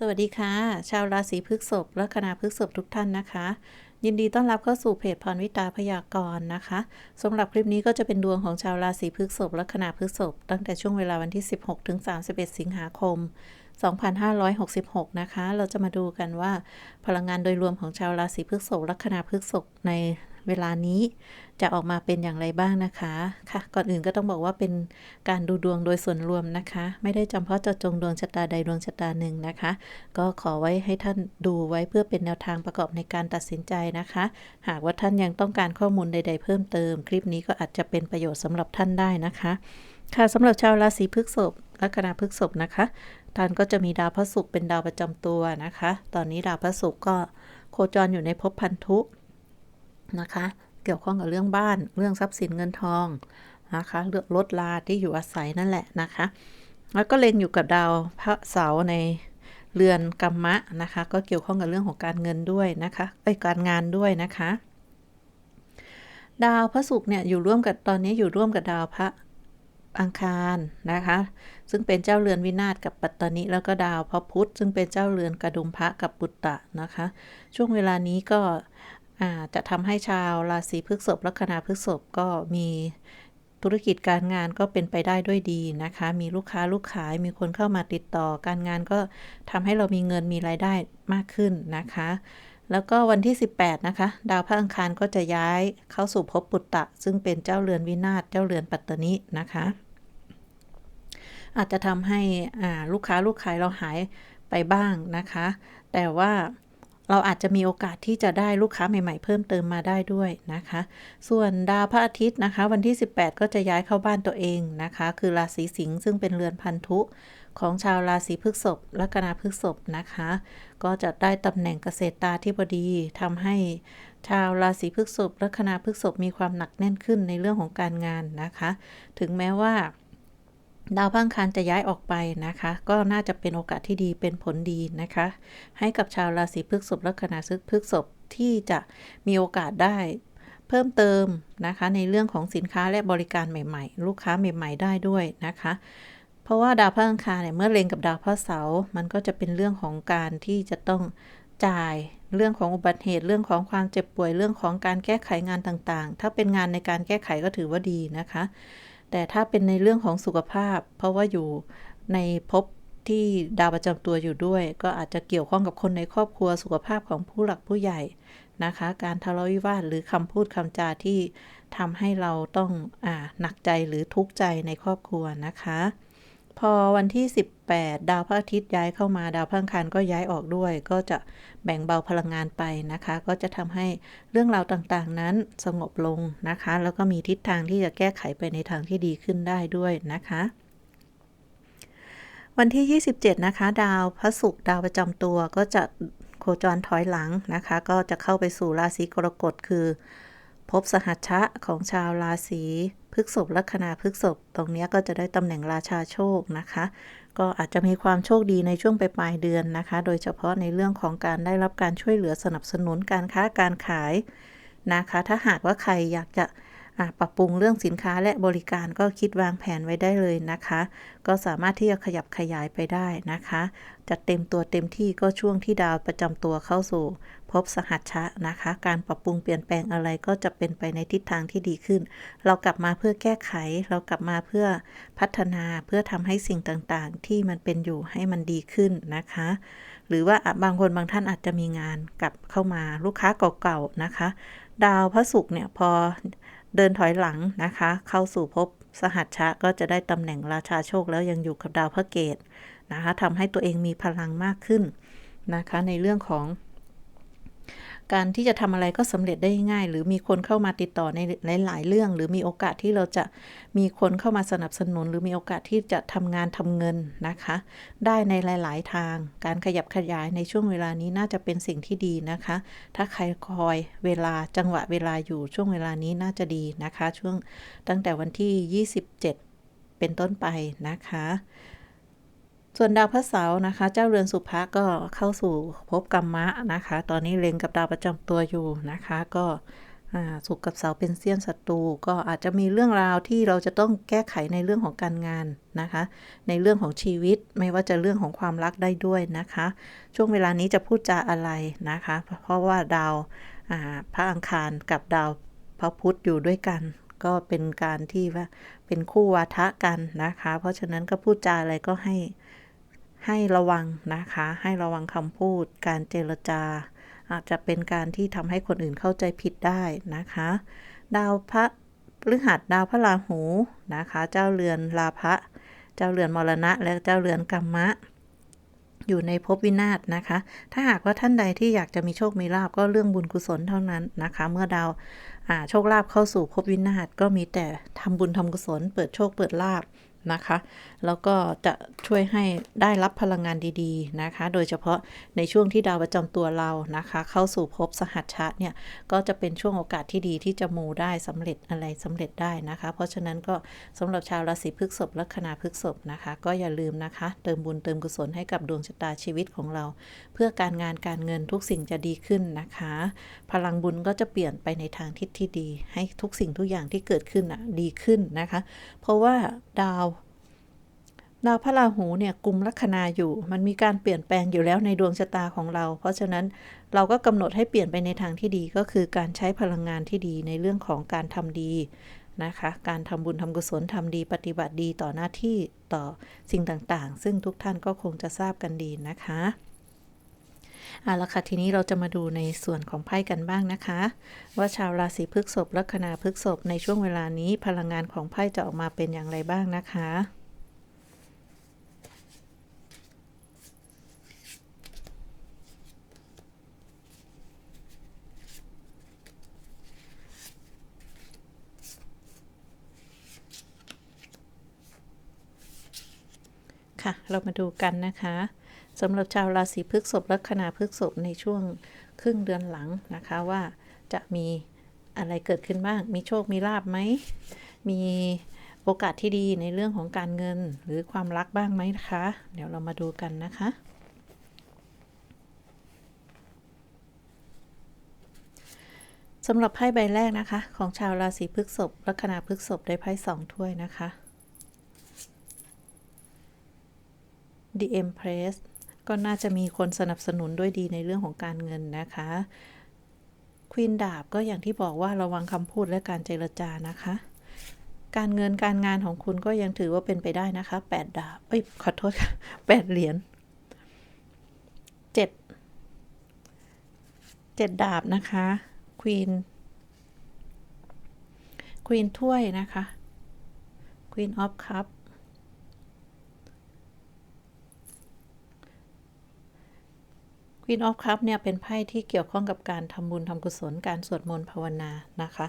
สวัสดีค่ะ ชาวราศีพฤษภและคณะพฤษภทุกท่านนะคะ ยินดีต้อนรับเข้าสู่เพจพรวิตาพยากรณ์นะคะสำหรับคลิปนี้ก็จะเป็นดวงของชาวราศีพฤษภและคณะพฤษภตั้งแต่ช่วงเวลาวันที่ 16 ถึง 31 สิงหาคม 2566 นะคะ เราจะมาดูกันว่าพลังงานโดยรวมของชาวราศีพฤษภและคณะพฤษภใน เวลานี้จะออกมาเป็นอย่างไรบ้างนะคะค่ะ ก่อนอื่นก็ต้องบอกว่าเป็นการดูดวงโดยส่วนรวมนะคะ ไม่ได้จำเพาะเจาะจงดวงชะตาใดดวงชะตาหนึ่งนะคะ ก็ขอไว้ให้ท่านดูไว้เพื่อเป็นแนวทางประกอบในการตัดสินใจนะคะ หากว่าท่านยังต้องการข้อมูลใด ๆ เพิ่มเติม คลิปนี้ก็อาจจะเป็นประโยชน์สำหรับท่านได้นะคะ ค่ะสำหรับชาวราศีพฤษภลัคนาพฤษภนะคะท่านก็จะมีดาวพระศุกร์เป็นดาวประจำตัวนะคะ ตอนนี้ดาวพระศุกร์ก็โคจรอยู่ในภพพันธุ นะคะ เกี่ยวข้องกับเรื่องบ้าน เรื่องทรัพย์สินเงินทองนะคะเรื่องรถลาที่อยู่อาศัยนั่นแหละนะคะ แล้วก็เล็งอยู่กับดาวพระเสาร์ในเรือนกรรมะนะคะ ก็เกี่ยวข้องกับเรื่องของการเงินด้วยนะคะเอ้ยการงานด้วยนะคะ ดาวพระศุกร์เนี่ยอยู่ร่วมกับตอนนี้อยู่ร่วมกับดาวพระอังคารนะคะ ซึ่งเป็นเจ้าเรือนวินาศกับปัตตานิแล้วก็ดาวพระพุธซึ่งเป็นเจ้าเรือนกระดุมพระกับปุตตะนะคะ ช่วงเวลานี้ก็ จะทำให้ชาวราศีพฤษภลัคนาพฤษภก็มีธุรกิจการงานก็เป็นไปได้ด้วยดีนะคะ มีลูกค้าลูกขาย มีคนเข้ามาติดต่อ การงานก็ทำให้เรามีเงินมีรายได้มากขึ้นนะคะ แล้วก็วันที่ 18 นะคะ ดาวพระอังคารก็จะย้ายเข้าสู่ภพปุตตะ ซึ่งเป็นเจ้าเรือนวินาศเจ้าเรือนปัตตนินะคะ อาจจะทำให้ลูกค้าลูกขายเราหายไปบ้างนะคะ แต่ว่า เราอาจจะมีโอกาสที่จะได้ลูกค้าใหม่ ๆ เพิ่มเติมมาได้ด้วยนะคะ ส่วนดาวพระอาทิตย์นะคะ วันที่ 18 ก็จะย้ายเข้าบ้านตัวเองนะคะ คือราศีสิงห์ซึ่งเป็นเรือนพันธุของชาวราศีพฤษภและกนาพฤษภนะคะ ก็จะได้ตำแหน่งเกษตรตาธิบดีทำให้ชาวราศีพฤษภและคณะพฤษภมีความหนักแน่นขึ้นในเรื่องของการงานนะคะ ถึงแม้ว่า ดาวพังคารจะย้ายออกไปนะคะ ก็น่าจะเป็นโอกาสที่ดีเป็นผลดีนะคะ ให้กับชาวราศีพฤษภและคณะพฤษภที่จะมีโอกาสได้เพิ่มเติมนะคะ ในเรื่องของสินค้าและบริการใหม่ ๆ ลูกค้าใหม่ ๆ ได้ด้วยนะคะ เพราะว่าดาวพระอังคารเนี่ยเมื่อเล็งกับดาวพระเสาร์มันก็จะเป็นเรื่องของการที่จะต้องจ่ายเรื่องของอุบัติเหตุเรื่องของความเจ็บป่วยเรื่องของการแก้ไขงานต่างๆ ถ้าเป็นงานในการแก้ไขก็ถือว่าดีนะคะ แต่ถ้าเป็นในเรื่องของสุขภาพ เพราะว่าอยู่ในภพที่ดาวประจำตัวอยู่ด้วย ก็อาจจะเกี่ยวข้องกับคนในครอบครัวสุขภาพของผู้หลักผู้ใหญ่นะคะ การทะเลาะวิวาทหรือคำพูดคำจาที่ทำให้เราต้องอหนักใจหรือทุกข์ใจในครอบครัวนะคะ พอวันที่ 18 ดาวพระอาทิตย์ย้ายเข้ามาดาวพระอังคารก็ย้ายออกด้วย ก็จะแบ่งเบาพลังงานไปนะคะ ก็จะทำให้เรื่องราวต่างๆ นั้นสงบลงนะคะ แล้วก็มีทิศทางที่จะแก้ไขไปในทางที่ดีขึ้นได้ด้วยนะคะ วันที่ 27 นะคะ ดาวพระศุกร์ดาวประจำตัวก็จะโคจรถอยหลังนะคะ ก็จะเข้าไปสู่ราศีกรกฎคือพบสหัชชะของชาวราศี พฤกษบลัคนาพฤกษบตรงนี้ก็จะได้ตำแหน่งราชาโชคนะคะ ก็อาจจะมีความโชคดีในช่วงปลายเดือนนะคะ โดยเฉพาะในเรื่องของการได้รับการช่วยเหลือสนับสนุนการค้าการขายนะคะ ถ้าหากว่าใครอยากจะปรับปรุงเรื่องสินค้าและบริการก็คิดวางแผนไว้ได้เลยนะคะ ก็สามารถที่จะขยับขยายไปได้นะคะ จะเต็มตัวเต็มที่ก็ช่วงที่ดาวประจำตัวเข้าสู่ พบสหัชชะนะคะ การปรับปรุงเปลี่ยนแปลงอะไรก็จะเป็นไปในทิศทางที่ดีขึ้น เรากลับมาเพื่อแก้ไข เรากลับมาเพื่อพัฒนาเพื่อทำให้สิ่งต่างๆ ที่มันเป็นอยู่ให้มันดีขึ้นนะคะ หรือว่าบางคนบางท่านอาจจะมีงานกลับเข้ามาลูกค้าเก่าๆนะคะ ดาวพระศุกร์เนี่ยพอเดินถอยหลังนะคะ เข้าสู่ภพสหัชชะก็จะได้ตำแหน่งราชาโชคแล้วยังอยู่กับดาวพระเกตนะคะทำให้ตัวเองมีพลังมากขึ้นนะคะ ในเรื่องของ การที่จะทำอะไรก็สำเร็จได้ง่าย หรือมีคนเข้ามาติดต่อในหลายๆเรื่อง หรือมีโอกาสที่เราจะมีคนเข้ามาสนับสนุน หรือมีโอกาสที่จะทำงานทำเงินนะคะ ได้ในหลาย ๆ ทาง การขยับขยายในช่วงเวลานี้น่าจะเป็นสิ่งที่ดีนะคะ ถ้าใครคอยเวลาจังหวะเวลาอยู่ช่วงเวลานี้น่าจะดีนะคะ ช่วงตั้งแต่วันที่ 27 เป็นต้นไปนะคะ ส่วนดาวพระเสาร์นะคะ เจ้าเรือนสุภะก็เข้าสู่ภพกรรมะนะคะ ตอนนี้เล็งกับดาวประจำตัวอยู่นะคะ ก็สุกกับเสาเป็นเซียนศัตรูก็อาจจะมีเรื่องราวที่เราจะต้องแก้ไขในเรื่องของการงานนะคะ ในเรื่องของชีวิตไม่ว่าจะเรื่องของความรักได้ด้วยนะคะ ช่วงเวลานี้จะพูดจาอะไรนะคะ เพราะว่าดาวพระอังคารกับดาวพระพุธอยู่ด้วยกัน ก็เป็นการที่ว่าเป็นคู่วาทะกันนะคะ เพราะฉะนั้นก็พูดจาอะไรก็ให้ ให้ระวังนะคะ ให้ระวังคำพูด การเจรจา อาจจะเป็นการที่ทำให้คนอื่นเข้าใจผิดได้นะคะ ดาวพระพฤหัสดาวพระราหูนะคะ เจ้าเรือนลาภะเจ้าเรือนมรณะ และเจ้าเรือนกรรมะ อยู่ในภพวินาศนะคะ ถ้าหากว่าท่านใดที่อยากจะมีโชคมีลาบก็เรื่องบุญกุศลเท่านั้นนะคะ เมื่อดาวโชคลาภเข้าสู่ภพวินาศก็มีแต่ทำบุญทำกุศล เปิดโชคเปิดลาบ นะคะ แล้วก็จะช่วยให้ได้รับพลังงานดีๆนะคะ โดยเฉพาะในช่วงที่ดาวประจำตัวเรานะคะ เข้าสู่ภพสหัชชะเนี่ยก็จะเป็นช่วงโอกาสที่ดีที่จะมูได้สำเร็จอะไรสำเร็จได้นะคะ เพราะฉะนั้นก็สำหรับชาวราศีพฤษภลัคนาพฤษภนะคะ ก็อย่าลืมนะคะ เติมบุญเติมกุศลให้กับดวงชะตาชีวิตของเรา เพื่อการงานการเงินทุกสิ่งจะดีขึ้นนะคะ พลังบุญก็จะเปลี่ยนไปในทางทิศที่ดี ให้ทุกสิ่งทุกอย่างที่เกิดขึ้นอะดีขึ้นนะคะ เพราะว่าดาว ดาวพระราหูเนี่ยกลุ่มลัคนาอยู่ มันมีการเปลี่ยนแปลงอยู่แล้วในดวงชะตาของเรา เพราะฉะนั้นเราก็กำหนดให้เปลี่ยนไปในทางที่ดีก็คือการใช้พลังงานที่ดีในเรื่องของการทำดีนะคะ การทำบุญทำกุศลทำดี ปฏิบัติดีต่อหน้าที่ต่อสิ่งต่างๆ ซึ่งทุกท่านก็คงจะทราบกันดีนะคะเอาละค่ะทีนี้เราจะมาดูในส่วนของไพ่กันบ้างนะคะ ว่าชาวราศีพฤษภลัคนาพฤษภในช่วงเวลานี้พลังงานของไพ่จะออกมาเป็นอย่างไรบ้างนะคะ ค่ะ เรามาดูกันนะคะสำหรับชาวราศีพฤษภลัคนาพฤษภในช่วงครึ่งเดือนหลังนะคะว่าจะมีอะไรเกิดขึ้นบ้าง มีโชค มีลาบไหม มีโอกาสที่ดีในเรื่องของการเงินหรือความรักบ้างไหมนะคะ เดี๋ยวเรามาดูกันนะคะ สำหรับไพ่ใบแรกนะคะ ของชาวราศีพฤษภลัคนาพฤษภได้ไพ่สองถ้วยนะคะ The Empress ก็น่าจะมีคนสนับสนุนด้วยดีในเรื่องของการเงินนะคะ ควีนดาบก็อย่างที่บอกว่าระวังคำพูดและการเจรจานะคะ การเงินการงานของคุณก็ยังถือว่าเป็นไปได้นะคะแปดดาบ เอ้ย ขอโทษค่ะแปดเหรียญเจ็ดเจ็ดดาบนะคะ ควีน ควีนถ้วยนะคะ ควีนออฟคัพ ควีนออฟคัพเนี่ยเป็นไพ่ที่เกี่ยวข้องกับการทำบุญทำกุศลการสวดมนต์ภาวนานะคะ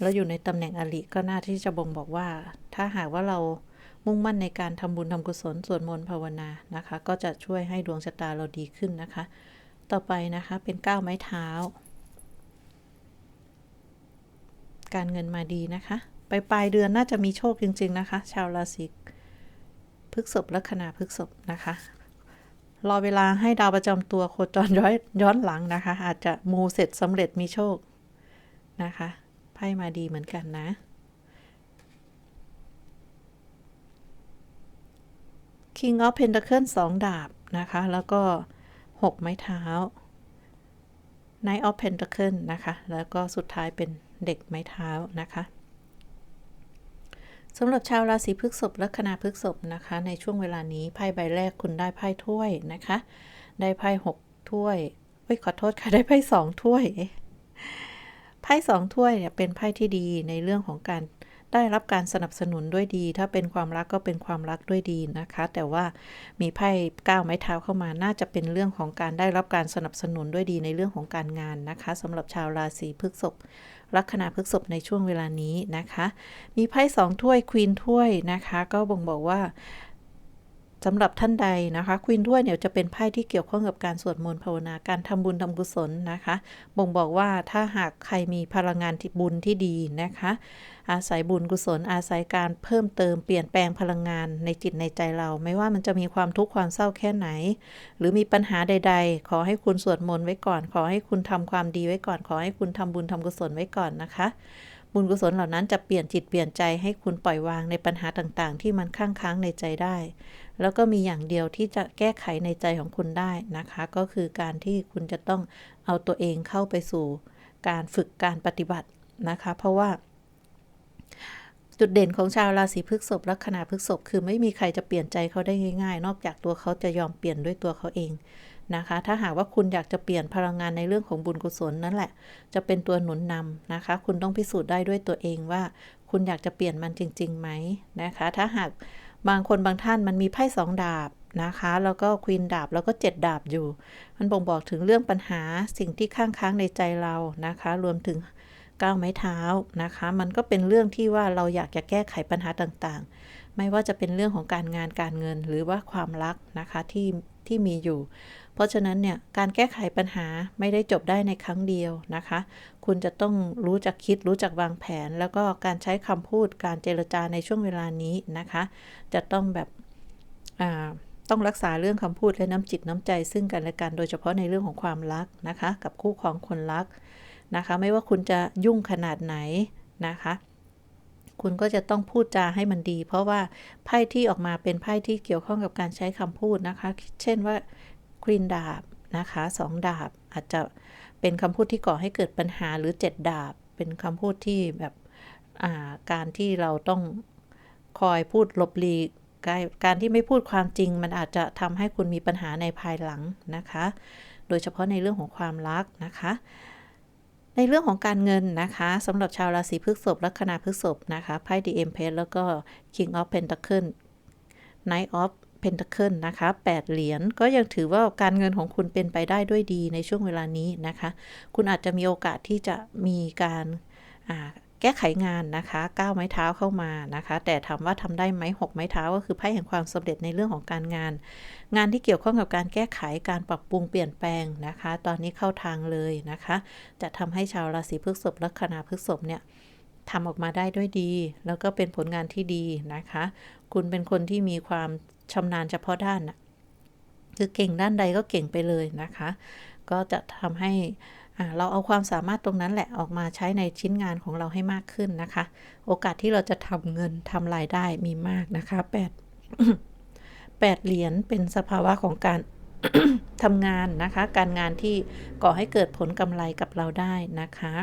แล้วอยู่ในตำแหน่งอริก็น่าที่จะบ่งบอกว่า ถ้าหากว่าเรามุ่งมั่นในการทำบุญทำกุศลสวดมนต์ภาวนานะคะ ก็จะช่วยให้ดวงชะตาเราดีขึ้นนะคะ ต่อไปนะคะเป็นก้าวไม้เท้า การเงินมาดีนะคะไปปลายเดือนน่าจะมีโชคจริง ๆ นะคะ ชาวราศีพฤกษภลัคนาพฤกษภนะคะ รอเวลาให้ดาวประจำตัวโคจรย้อนย้อนหลังนะคะ อาจจะมูเสร็จสำเร็จมีโชคนะคะไพ่มาดีเหมือนกันนะ King of Pentacles สองดาบนะคะ แล้วก็ 6 ไม้เท้า Knight of Pentacles นะคะ แล้วก็สุดท้ายเป็นเด็กไม้เท้านะคะ สำหรับชาวราศีพฤษภและคณะพฤษภนะคะ ในช่วงเวลานี้ไพ่ใบแรกคุณได้ไพ่ถ้วยนะคะ ได้ไพ่หกถ้วยเฮ้ยขอโทษค่ะได้ไพ่สองถ้วยไพ่สองถ้วยเนี่ยเป็นไพ่ที่ดีในเรื่องของการได้รับการสนับสนุนด้วยดี ถ้าเป็นความรักก็เป็นความรักด้วยดีนะคะ แต่ว่ามีไพ่ก้าวไม้เท้าเข้ามา น่าจะเป็นเรื่องของการได้รับการสนับสนุนด้วยดีในเรื่องของการงานนะคะสำหรับชาวราศีพฤษภ ลัคนาพฤกษภในช่วงเวลานี้นะคะ มีไพ่สองถ้วยควีนถ้วยนะคะ ก็บ่งบอกว่า สำหรับท่านใดนะคะควีนถ้วยเนี่ยจะเป็นไพ่ที่เกี่ยวข้องกับการสวดมนต์ภาวนาการทำบุญทำกุศลนะคะ บ่งบอกว่าถ้าหากใครมีพลังงานที่บุญที่ดีนะคะ อาศัยบุญกุศล อาศัยการเพิ่มเติมเปลี่ยนแปลงพลังงานในจิตในใจเรา ไม่ว่ามันจะมีความทุกข์ความเศร้าแค่ไหน หรือมีปัญหาใด ๆ ขอให้คุณสวดมนต์ไว้ก่อน ขอให้คุณทำความดีไว้ก่อน ขอให้คุณทำบุญทำกุศลไว้ก่อนนะคะ บุญกุศลเหล่านั้นจะเปลี่ยนจิตเปลี่ยนใจให้คุณปล่อยวางในปัญหาต่างๆ ที่มันค้างค้างในใจได้ แล้วก็มีอย่างเดียวที่จะแก้ไขในใจของคุณได้นะคะ ก็คือการที่คุณจะต้องเอาตัวเองเข้าไปสู่การฝึกการปฏิบัตินะคะ เพราะว่า จุดเด่นของชาวราศีพฤษภลัคนาพฤษภคือไม่มีใครจะเปลี่ยนใจเขาได้ง่าย ๆ นอกจากตัวเขาจะยอมเปลี่ยนด้วยตัวเขาเอง นะคะ ถ้าหากว่าคุณอยากจะเปลี่ยนพลังงานในเรื่องของบุญกุศลนั่นแหละ จะเป็นตัวหนุนนำนะคะ คุณต้องพิสูจน์ได้ด้วยตัวเองว่า คุณอยากจะเปลี่ยนมันจริงๆไหมนะคะ ถ้าหากบางคนบางท่านมันมีไพ่สองดาบนะคะ แล้วก็ควีนดาบแล้วก็เจ็ดดาบอยู่ มันบ่งบอกถึงเรื่องปัญหาสิ่งที่ข้างค้างในใจเรานะคะ รวมถึงก้าวไม้เท้านะคะ มันก็เป็นเรื่องที่ว่าเราอยากจะแก้ไขปัญหาต่างๆ ไม่ว่าจะเป็นเรื่องของการงานการเงินหรือว่าความรักนะคะที่ ที่มีอยู่ เพราะฉะนั้นเนี่ยการแก้ไขปัญหาไม่ได้จบได้ในครั้งเดียวนะคะ คุณจะต้องรู้จักคิดรู้จักวางแผน แล้วก็การใช้คำพูดการเจรจาในช่วงเวลานี้นะคะ จะต้องแบบต้องรักษาเรื่องคำพูดและน้ำจิตน้ำใจ ซึ่งกันและกันโดยเฉพาะในเรื่องของความรักนะคะ กับคู่ของคนรักนะคะ ไม่ว่าคุณจะยุ่งขนาดไหนนะคะ คุณก็จะต้องพูดจาให้มันดี เพราะว่าไพ่ที่ออกมาเป็นไพ่ที่เกี่ยวข้องกับการใช้คำพูดนะคะ เช่นว่ากรีนดาบนะคะสองดาบอาจจะเป็นคำพูดที่ก่อให้เกิดปัญหาหรือเจ็ดดาบ เป็นคำพูดที่แบบการที่เราต้องคอยพูดลบลีการที่ไม่พูดความจริง มันอาจจะทำให้คุณมีปัญหาในภายหลังนะคะ โดยเฉพาะในเรื่องของความรักนะคะ ในเรื่องของการเงินนะคะสำหรับชาวราศีพฤษภลัคนาพฤษภนะคะไพ่ดีเอ็มเพแล้วก็ King of Pentacle Knight of Pentacle นะคะ8เหรียญก็ยังถือว่าการเงินของคุณเป็นไปได้ด้วยดีในช่วงเวลานี้นะคะ คุณอาจจะมีโอกาสที่จะมีการ แก้ไขงานนะคะก้าวไม้เท้าเข้ามานะคะ แต่ถามว่าทำได้ไหมหกไม้เท้าก็คือไพ่แห่งความสำเร็จในเรื่องของการงาน งานที่เกี่ยวข้องกับการแก้ไขการปรับปรุงเปลี่ยนแปลงนะคะ ตอนนี้เข้าทางเลยนะคะ จะทำให้ชาวราศีพฤษภลัคนาพฤษภเนี่ยทำออกมาได้ด้วยดี แล้วก็เป็นผลงานที่ดีนะคะ คุณเป็นคนที่มีความชำนาญเฉพาะด้านนะคือเก่งด้านใดก็เก่งไปเลยนะคะ ก็จะทำให้ เราเอาความสามารถตรงนั้นแหละออกมาใช้ในชิ้นงานของเราให้มากขึ้นนะคะ โอกาสที่เราจะทำเงินทำรายได้มีมากนะคะแปดแปดเหรียญเป็นสภาวะของการทำงานนะคะ การงานที่ก่อให้เกิดผลกำไรกับเราได้นะคะ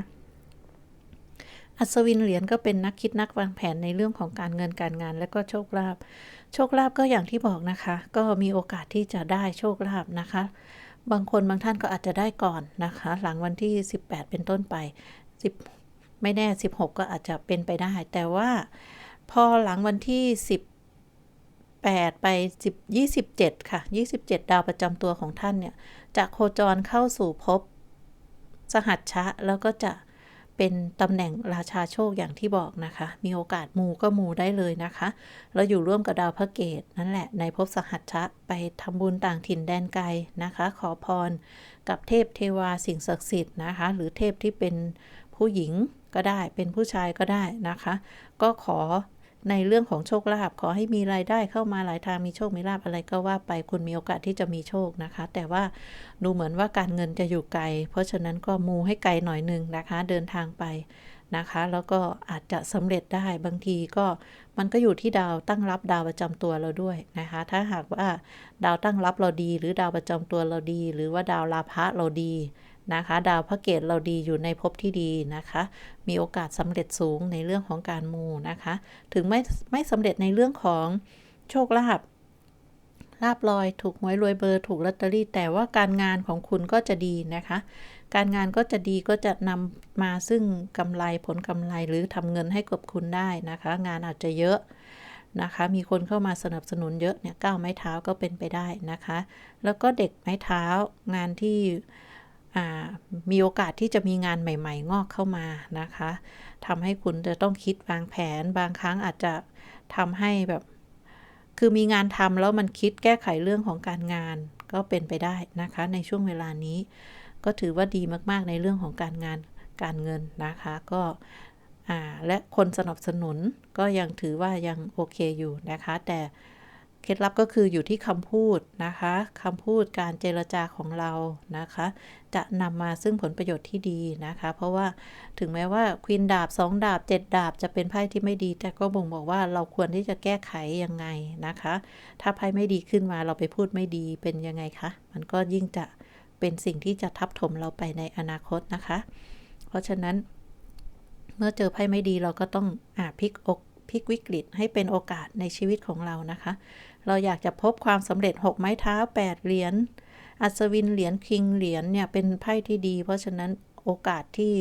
อัศวินเหรียญก็เป็นนักคิดนักวางแผนในเรื่องของการเงินการงาน และก็โชคลาภ โชคลาภก็อย่างที่บอกนะคะ ก็มีโอกาสที่จะได้โชคลาภนะคะ บางคนบางท่านก็อาจจะได้ก่อนนะคะ หลังวันที่ 18 เป็นต้นไป 10 ไม่แน่ 16 ก็อาจจะเป็นไปได้ แต่ว่าพอหลังวันที่ 18 ไป 10 27 ค่ะ 27 ดาวประจำตัวของท่านเนี่ย จะโคจรเข้าสู่ภพสหัชชะ แล้วก็จะ เป็นตำแหน่งราชาโชคอย่างที่บอกนะคะ มีโอกาสมูก็มูได้เลยนะคะ เราอยู่ร่วมกับดาวพระเกตนั่นแหละ ในภพสหัชชะไปทำบุญต่างถิ่นแดนไกลนะคะ ขอพรกับเทพเทวาสิ่งศักดิ์สิทธิ์นะคะ หรือเทพที่เป็นผู้หญิงก็ได้เป็นผู้ชายก็ได้นะคะ ก็ขอ ในเรื่องของโชคลาภขอให้มีรายได้เข้ามาหลายทางมีโชคมีลาภอะไรก็ว่าไปคุณมีโอกาสที่จะมีโชคนะคะ แต่ว่าดูเหมือนว่าการเงินจะอยู่ไกล เพราะฉะนั้นก็มูให้ไกลหน่อยนึงนะคะ เดินทางไปนะคะ แล้วก็อาจจะสำเร็จได้บางทีก็มันก็อยู่ที่ดาวตั้งรับดาวประจำตัวเราด้วยนะคะ ถ้าหากว่าดาวตั้งรับเราดี หรือดาวประจำตัวเราดี หรือว่าดาวลาภะเราดี นะคะ ดาวพระเกตเราดีอยู่ในภพที่ดีนะคะ มีโอกาสสำเร็จสูงในเรื่องของการมูนะคะ ถึงไม่ไม่สำเร็จในเรื่องของโชคลาภลาบลอยถูกหวยรวยเบอร์ถูกลอตเตอรี่ แต่ว่าการงานของคุณก็จะดีนะคะ การงานก็จะดีก็จะนำมาซึ่งกำไรผลกำไรหรือทำเงินให้กับคุณได้นะคะ งานอาจจะเยอะนะคะ มีคนเข้ามาสนับสนุนเยอะเนี่ยก้าวไม้เท้าก็เป็นไปได้นะคะ แล้วก็เด็กไม้เท้างานที่ มีโอกาสที่จะมีงานใหม่ ๆ งอกเข้ามานะคะทำให้คุณจะต้องคิดวางแผน บางครั้งอาจจะทำให้แบบ คือมีงานทำแล้วมันคิดแก้ไขเรื่องของการงาน ก็เป็นไปได้นะคะ ในช่วงเวลานี้ ก็ถือว่าดีมากๆในเรื่องของการงานการเงินนะคะ ก็และคนสนับสนุนก็ยังถือว่ายังโอเคอยู่นะคะ แต่ เคล็ดลับก็คืออยู่ที่คำพูดนะคะคำพูดการเจรจาของเรานะคะ จะนำมาซึ่งผลประโยชน์ที่ดีนะคะ เพราะว่าถึงแม้ว่าควีนดาบ 2 ดาบ 7 ดาบจะเป็นไพ่ที่ไม่ดี แต่ก็บ่งบอกว่าเราควรที่จะแก้ไขยังไงนะคะ ถ้าไพ่ไม่ดีขึ้นมาเราไปพูดไม่ดีเป็นยังไงคะมันก็ยิ่งจะเป็นสิ่งที่จะทับถมเราไปในอนาคตนะคะ เพราะฉะนั้น เมื่อเจอไพ่ไม่ดีเราก็ต้องอ่าพลิกอกพลิกวิกฤตให้เป็นโอกาสในชีวิตของเรานะคะ เราอยากจะพบความสำเร็จ 6 ไม้เท้า 8 เหรียญ อัศวินเหรียญคิงเหรียญเนี่ยเป็นไพ่ที่ดี เพราะฉะนั้นโอกาสที่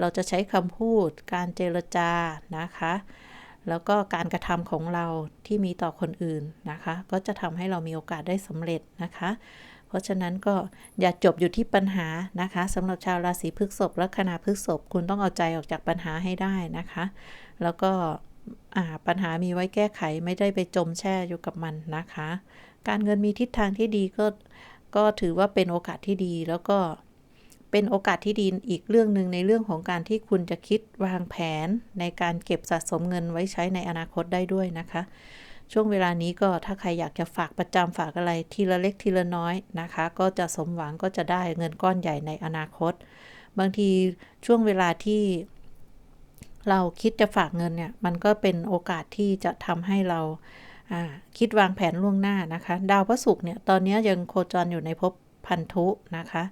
เราจะใช้คำพูด การเจรจานะคะ แล้วก็การกระทำของเราที่มีต่อคนอื่นนะคะ ก็จะทำให้เรามีโอกาสได้สำเร็จนะคะ เพราะฉะนั้นก็อย่าจบอยู่ที่ปัญหานะคะสำหรับชาวราศีพฤษภและคณะพฤษภคุณต้องเอาใจออกจากปัญหาให้ได้นะคะ แล้วก็ ปัญหามีไว้แก้ไขไม่ได้ไปจมแช่อยู่กับมันนะคะ การเงินมีทิศทางที่ดีก็ก็ถือว่าเป็นโอกาสที่ดีแล้วก็เป็นโอกาสที่ดีอีกเรื่องหนึ่งในเรื่องของการที่คุณจะคิดวางแผนในการเก็บสะสมเงินไว้ใช้ในอนาคตได้ด้วยนะคะ ช่วงเวลานี้ก็ถ้าใครอยากจะฝากประจำฝากอะไรทีละเล็กทีละน้อยนะคะ ก็จะสมหวังก็จะได้เงินก้อนใหญ่ในอนาคต บางทีช่วงเวลาที่ เราคิดจะฝากเงินเนี่ย มันก็เป็นโอกาสที่จะทำให้เราคิดวางแผนล่วงหน้านะคะ ดาวพระศุกร์เนี่ย ตอนนี้ยังโคจรอยู่ในภพพันธุนะคะ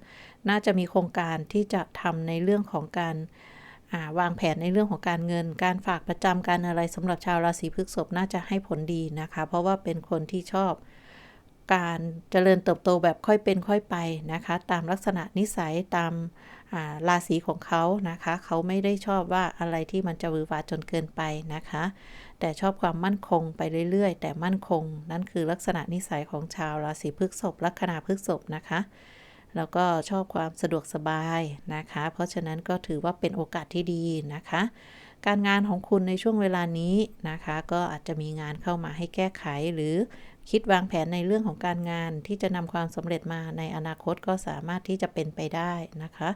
น่าจะมีโครงการที่จะทำในเรื่องของการวางแผนในเรื่องของการเงิน การฝากประจำการอะไรสำหรับชาวราศีพฤษภน่าจะให้ผลดีนะคะ เพราะว่าเป็นคนที่ชอบการเจริญเติบโตแบบค่อยเป็นค่อยไปนะคะ ตามลักษณะนิสัยตาม ราศีของเขานะคะ เขาไม่ได้ชอบว่าอะไรที่มันจะวือวาจนเกินไปนะคะ แต่ชอบความมั่นคงไปเรื่อยๆ แต่มั่นคง นั่นคือลักษณะนิสัยของชาวราศีพฤษภลัคนาพฤษภนะคะ แล้วก็ชอบความสะดวกสบายนะคะ เพราะฉะนั้นก็ถือว่าเป็นโอกาสที่ดีนะคะ การงานของคุณในช่วงเวลานี้นะคะ ก็อาจจะมีงานเข้ามาให้แก้ไขหรือ คิดวางแผนในเรื่องของการงานที่จะนำความสำเร็จมาในอนาคตก็สามารถที่จะเป็นไปได้นะคะ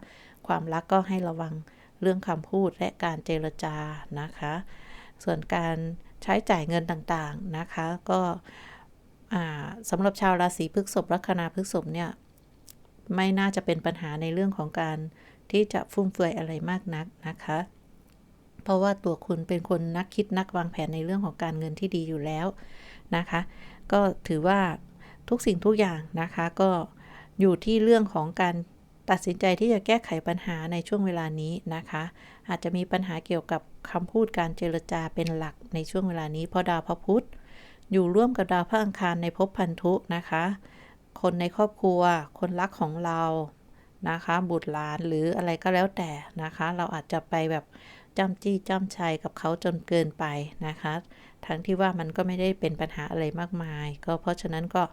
ความรักก็ให้ระวังเรื่องคำพูดและการเจรจานะคะ ส่วนการใช้จ่ายเงินต่างๆนะคะ ก็สำหรับชาวราศีพฤษภลัคนาพฤษภเนี่ยไม่น่าจะเป็นปัญหาในเรื่องของการที่จะฟุ่มเฟือยอะไรมากนักนะคะ เพราะว่าตัวคุณเป็นคนนักคิดนักวางแผนในเรื่องของการเงินที่ดีอยู่แล้วนะคะ ก็ถือว่าทุกสิ่งทุกอย่างนะคะ ก็อยู่ที่เรื่องของการตัดสินใจที่จะแก้ไขปัญหาในช่วงเวลานี้นะคะ อาจจะมีปัญหาเกี่ยวกับคำพูดการเจรจาเป็นหลักในช่วงเวลานี้เพราะดาวพระพุธอยู่ร่วมกับดาวพระอังคารในภพพันธุนะคะ คนในครอบครัว คนรักของเรานะคะ บุตรหลานหรืออะไรก็แล้วแต่นะคะ เราอาจจะไปแบบจำจี้จำชัยกับเขาจนเกินไปนะคะ ทั้งที่ว่ามันก็ไม่ได้เป็นปัญหาอะไรมากมาย ก็เพราะฉะนั้นก็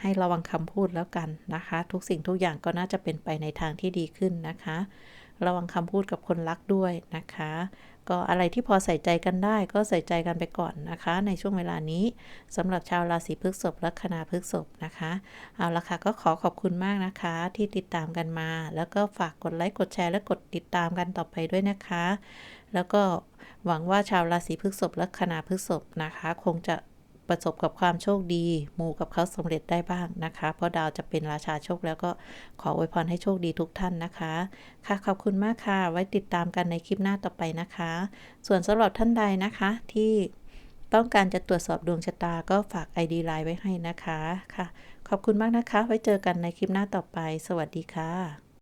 ให้ระวังคำพูดแล้วกันนะคะ ทุกสิ่งทุกอย่างก็น่าจะเป็นไปในทางที่ดีขึ้นนะคะ ระวังคำพูดกับคนรักด้วยนะคะ ก็อะไรที่พอใส่ใจกันได้ก็ใส่ใจกันไปก่อนนะคะ ในช่วงเวลานี้สำหรับชาวราศีพฤษภและคณาพฤษภนะคะ เอาละค่ะก็ขอขอบคุณมากนะคะ ที่ติดตามกันมา แล้วก็ฝากกดไลค์กดแชร์และกดติดตามกันต่อไปด้วยนะคะ แล้วก็หวังว่าชาวราศีพฤษภและคณาพฤษภนะคะ คงจะ ประสบกับความโชคดีหมู่กับเขาสำเร็จได้บ้างนะคะ เพราะดาวจะเป็นราชาโชคแล้วก็ขออวยพรให้โชคดีทุกท่านนะคะ ค่ะขอบคุณมากค่ะ ไว้ติดตามกันในคลิปหน้าต่อไปนะคะ ส่วนสำหรับท่านใดนะคะที่ต้องการจะตรวจสอบดวงชะตาก็ฝาก ID ไลน์ไว้ให้นะคะค่ะ ขอบคุณมากนะคะ ไว้เจอกันในคลิปหน้าต่อไป สวัสดีค่ะ